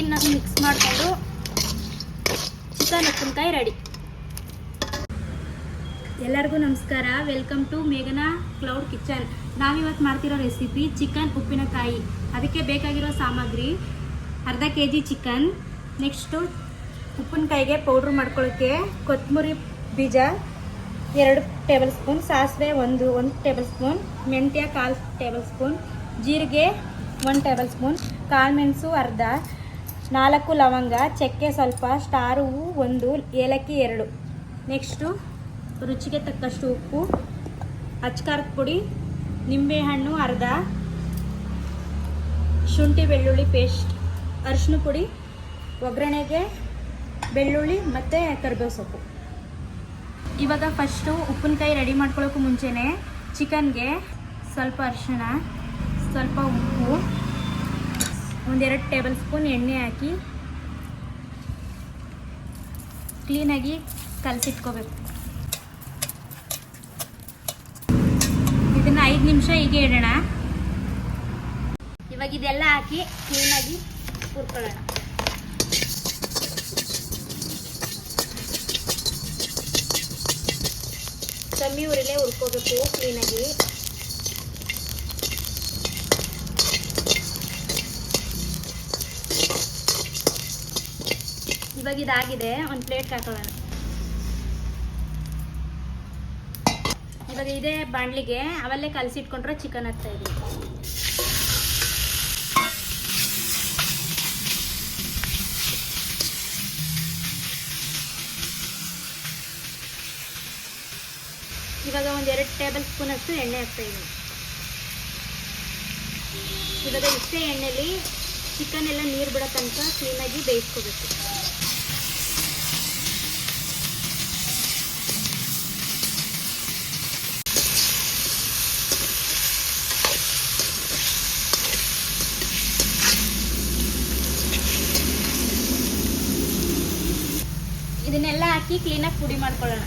ಕ್ಲೀನಾಗಿ ಮಿಕ್ಸ್ ಮಾಡಿಕೊಂಡು ಚಿಕನ್ ಉಪ್ಪಿನಕಾಯಿ ರೆಡಿ ಎಲ್ಲರಿಗೂ ನಮಸ್ಕಾರ. ವೆಲ್ಕಮ್ ಟು ಮೇಘನಾ ಕ್ಲೌಡ್ ಕಿಚನ್ ನಾವಿವತ್ತು ಮಾಡ್ತಿರೋ ರೆಸಿಪಿ ಚಿಕನ್ ಉಪ್ಪಿನಕಾಯಿ. ಅದಕ್ಕೆ ಬೇಕಾಗಿರೋ ಸಾಮಗ್ರಿ ಅರ್ಧ ಕೆ ಜಿ ಚಿಕನ್ ನೆಕ್ಸ್ಟು ಉಪ್ಪಿನಕಾಯಿಗೆ ಪೌಡ್ರ್ ಮಾಡ್ಕೊಳ್ಳೋಕ್ಕೆ ಕೊತ್ತಂಬರಿ ಬೀಜ ಎರಡು ಟೇಬಲ್ ಸ್ಪೂನ್ ಸಾಸಿವೆ ಒಂದು ಒಂದು ಟೇಬಲ್ ಸ್ಪೂನ್ ಮೆಂತ್ಯ ಕಾಲು ಟೇಬಲ್ ಸ್ಪೂನ್ ಜೀರಿಗೆ ಒಂದು ಟೇಬಲ್ ಸ್ಪೂನ್ ಕಾಳು ಮೆಣಸು ಅರ್ಧ ನಾಲ್ಕು ಲವಂಗ, ಚಕ್ಕೆ ಸ್ವಲ್ಪ, ಸ್ಟಾರ್ ಹೂವು ಒಂದು, ಏಲಕ್ಕಿ ಎರಡು. ನೆಕ್ಸ್ಟು ರುಚಿಗೆ ತಕ್ಕಷ್ಟು ಉಪ್ಪು, ಅಚ್ಕಾರದ ಪುಡಿ, ನಿಂಬೆಹಣ್ಣು ಅರ್ಧ, ಶುಂಠಿ ಬೆಳ್ಳುಳ್ಳಿ ಪೇಸ್ಟ್ ಅರಿಶಿನ ಪುಡಿ, ಒಗ್ಗರಣೆಗೆ ಬೆಳ್ಳುಳ್ಳಿ ಮತ್ತು ಕರಿಬೇವು ಸೊಪ್ಪು. ಇವಾಗ ಫಸ್ಟು ಉಪ್ಪಿನಕಾಯಿ ರೆಡಿ ಮಾಡ್ಕೊಳ್ಳೋಕ್ಕೂ ಮುಂಚೆನೇ ಚಿಕನ್ಗೆ ಸ್ವಲ್ಪ ಅರಿಶಿಣ, ಸ್ವಲ್ಪ ಉಪ್ಪು ಒಂದೆರಡು ಟೇಬಲ್ ಸ್ಪೂನ್ ಎಣ್ಣೆ ಹಾಕಿ ಕ್ಲೀನಾಗಿ ಕಲಸಿಟ್ಕೋಬೇಕು. ಇದನ್ನು ಐದು ನಿಮಿಷ ಹೀಗೆ ಇಡೋಣ. ಇವಾಗ ಇದೆಲ್ಲ ಹಾಕಿ ಕ್ಲೀನಾಗಿ ಹುರ್ಕೊಳ್ಳೋಣ. ಕಮ್ಮಿ ಉರಿಲೇ ಹುರ್ಕೋಬೇಕು ಕ್ಲೀನಾಗಿ. ಇವಾಗ ಇದಾಗಿದೆ, ಒಂದು ಪ್ಲೇಟ್ ಹಾಕೊಳ್ಳೋಣ ಇವಾಗ ಇದೇ ಬಾಣಲಿಗೆ, ಅವಲ್ಲೇ ಕಲಸಿಟ್ಕೊಂಡ್ರೆ ಚಿಕನ್ ಹಾಕ್ತಾ ಇದೀವಿ ಇವಾಗ ಒಂದು ಎರಡು ಟೇಬಲ್ ಸ್ಪೂನ್ ಅಷ್ಟು ಎಣ್ಣೆ ಹಾಕ್ತಾ ಇದೀವಿ ಇವಾಗ ಇಷ್ಟೇ ಎಣ್ಣೆಲಿ ಚಿಕನ್ ಎಲ್ಲ ನೀರು ಬಿಡೋ ತನಕ ಕ್ಲೀನಾಗಿ ಬೇಯಿಸ್ಕೋಬೇಕು. ಹಾಕಿ ಕ್ಲೀನಾಗಿ ಪುಡಿ ಮಾಡ್ಕೊಳ್ಳೋಣ.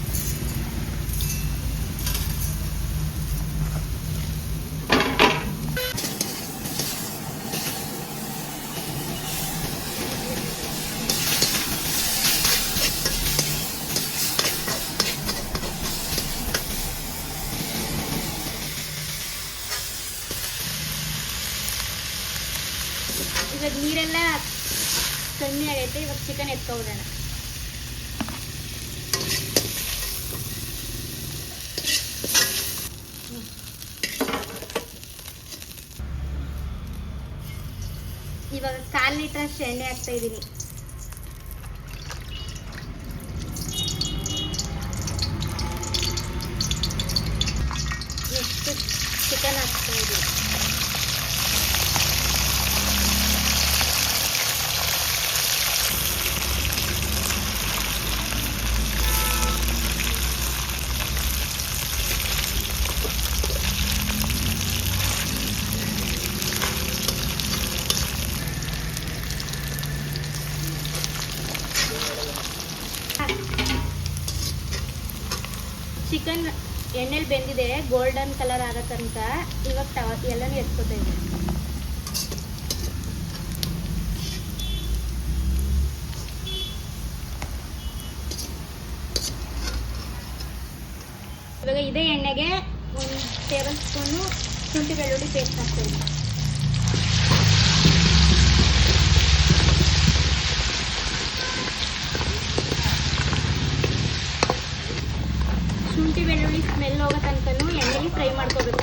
ಇವಾಗ ನೀರೆಲ್ಲ ಕಮ್ಮಿ ಆಗೈತೆ ಇವಾಗ ಚಿಕನ್ ಎತ್ಕೊಬಿಡೋಣ. ಇವಾಗ ಕಾಲು ಲೀಟರ್ ಅಷ್ಟು ಎಣ್ಣೆ ಹಾಕ್ತಾ ಇದ್ದೀನಿ. ಎಷ್ಟು ಚಿಕನ್ ಹಾಕ್ತಾ ಇದ್ದೀನಿ. ಚಿಕನ್ ಎಣ್ಣೆಲಿ ಬೆಂದಿದೆ ಗೋಲ್ಡನ್ ಕಲರ್ ಆಗೋ ತನಕ ಇವಾಗ ಟವ ಎಲ್ಲನೂ ಎತ್ಕೋತಾ ಇದ್ದೀನಿ. ಇವಾಗ ಇದೇ ಎಣ್ಣೆಗೆ ಒಂದು ಟೇಬಲ್ ಸ್ಪೂನು ಶುಂಠಿ ಬೆಳ್ಳುಳ್ಳಿ ಪೇಸ್ಟ್ ಹಾಕ್ತಾ ಇದ್ದೀನಿ. ಶುಂಠಿ ಬೆಳ್ಳುಳ್ಳಿ ಸ್ಮೆಲ್ ಹೋಗೋ ತನಕನೂ ಎಣ್ಣೆಲಿ ಫ್ರೈ ಮಾಡ್ಕೋಬೇಕು.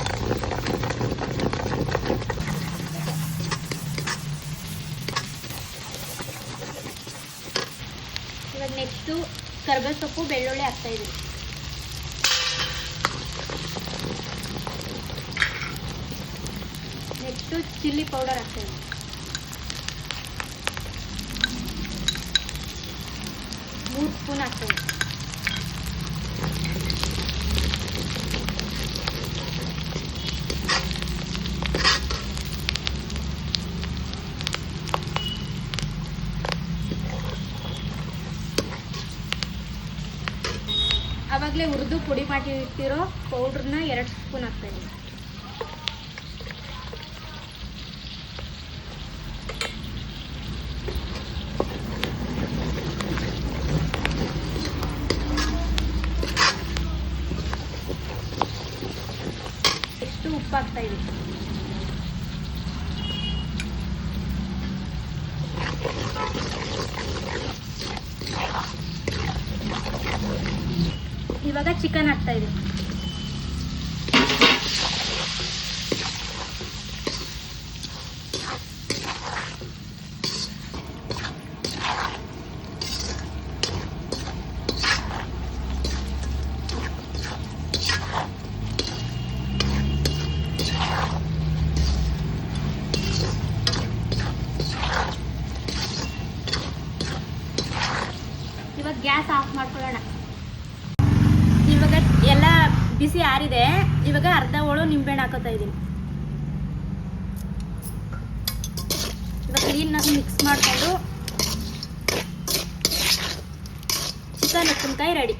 ಇವಾಗ ನೆಕ್ಸ್ಟು ಕರ್ಬೇವು ಸೊಪ್ಪು, ಬೆಳ್ಳುಳ್ಳಿ ಹಾಕ್ತಾ ಇದ್ದೀವಿ ನೆಕ್ಸ್ಟು ಚಿಲ್ಲಿ ಪೌಡರ್ ಹಾಕ್ತಾ ಇದ್ದೀವಿ ಮೂರು ಸ್ಪೂನ್ ಹಾಕ್ತಾ ಇದ್ದೀವಿ ಯಾವಾಗಲೇ ಹುರಿದು ಪುಡಿ ಮಾಡಿ ಇಟ್ಟಿರೋ ಪೌಡ್ರನ್ನ ಎರಡು ಸ್ಪೂನ್ ಹಾಕ್ತೀನಿ ಎಷ್ಟು ಉಪ್ಪು ಹಾಕ್ತಾಯಿದ್ದೀನಿ ಇವಾಗ ಚಿಕನ್ ಹಾಕ್ತಾ ಇದೆ ಗ್ಯಾಸ್ ಆಫ್ ಮಾಡ್ಕೊಳ್ಳೋಣ. ಇವಾಗ ಎಲ್ಲ ಬಿಸಿ ಆರಿದೆ. ಇವಾಗ ಅರ್ಧ ಹೋಳು ನಿಂಬೆಹಣ್ಣು ಹಾಕೋತಾ ಇದ್ದೀನಿ. ಇವಾಗ ಕ್ಲೀನಾಗಿ ಮಿಕ್ಸ್ ಮಾಡಿಕೊಂಡು ಚಿಕನ್, ಉಪ್ಪಿನಕಾಯಿ ರೆಡಿ